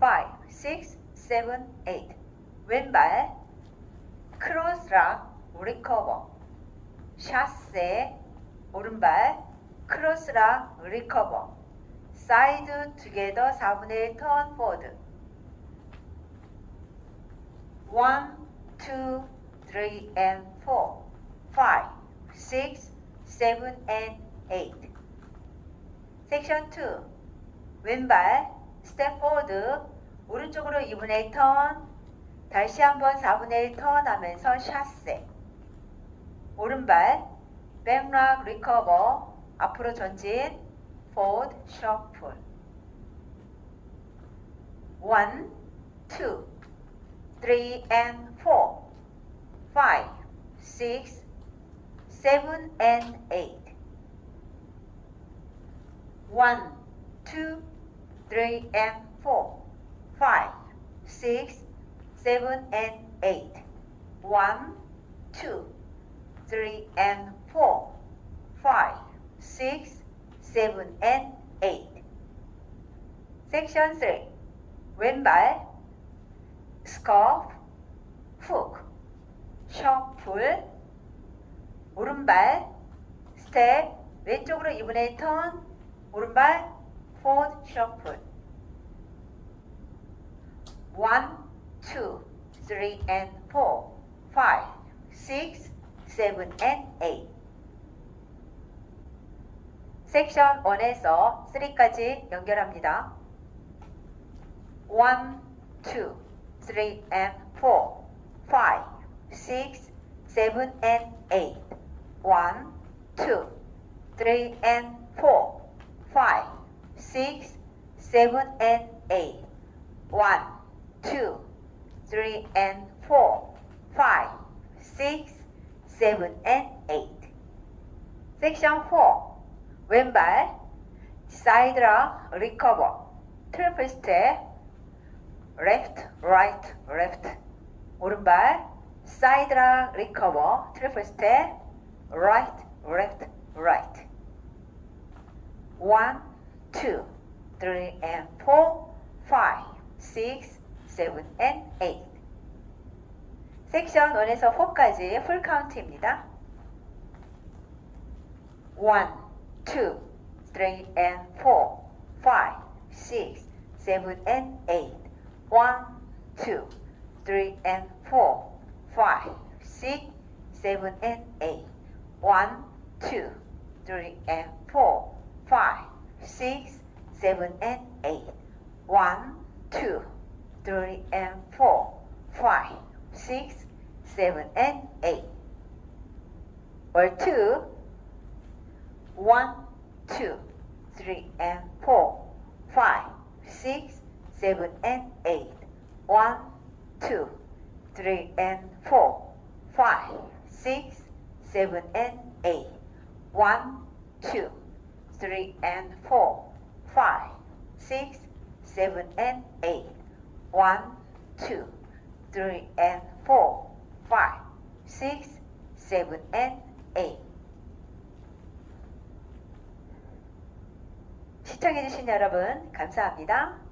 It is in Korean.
5, 6, 7, 8 왼발 크로스락 리커버. 샷세 오른발 크로스락 리커버. 사이드 투게더 4분의 1 턴 포드 1, 2, 3 and 4 5, 6, 7 and 8 섹션 2 왼발 스텝 포드 오른쪽으로 2분의 1 턴 다시 한번 4분의 1 턴 하면서 샷세. 오른발 백락 리커버 앞으로 전진 포드 셔플 1, 2, 3 and 4 5, 6, 7 and 8 1, 2, 3 and 4 5, 6, 7 and 8 1, 2, 3 and 4 5, 6, 7 and 8 섹션 3 왼발 스커프 훅 셔플 오른발 스텝 왼쪽으로 2분의 1턴 오른발 포드 셔플 1, 2, 3 and 4 5, 6, 7 and 8 섹션 1에서 3까지 연결합니다. 1, 2, 3 and 4 5, 6, 7 and 8 1, 2, 3 and 4 5, 6, 7 and 8 1, 2, 3 and 4 5, 6, 7 and 8 섹션 4 왼발 사이드랑 리커버 트리플 스텝 left, right, left 오른발 사이드랑 리커버 트리플 스텝 right, left, right 1, 2, 3 and 4 5, 6, 7 and 8 섹션 1에서 4까지 풀 카운트입니다 1, 2, 3 and 4 5, 6, 7 and 8 1, 2, 3 and 4 5, 6, 7 and 8 1, 2, 3 and 4 5, six, seven, and eight. One, two, three, and four, five, six, seven, and eight. Or two, one, two, three, and four, five, six, seven, and eight. One, two, three, and four, five, six, seven, and eight. One, two. 3 and 4 5, 6, 7 and 8 1, 2, 3 and 4 5, 6, 7 and 8 시청해주신 여러분 감사합니다.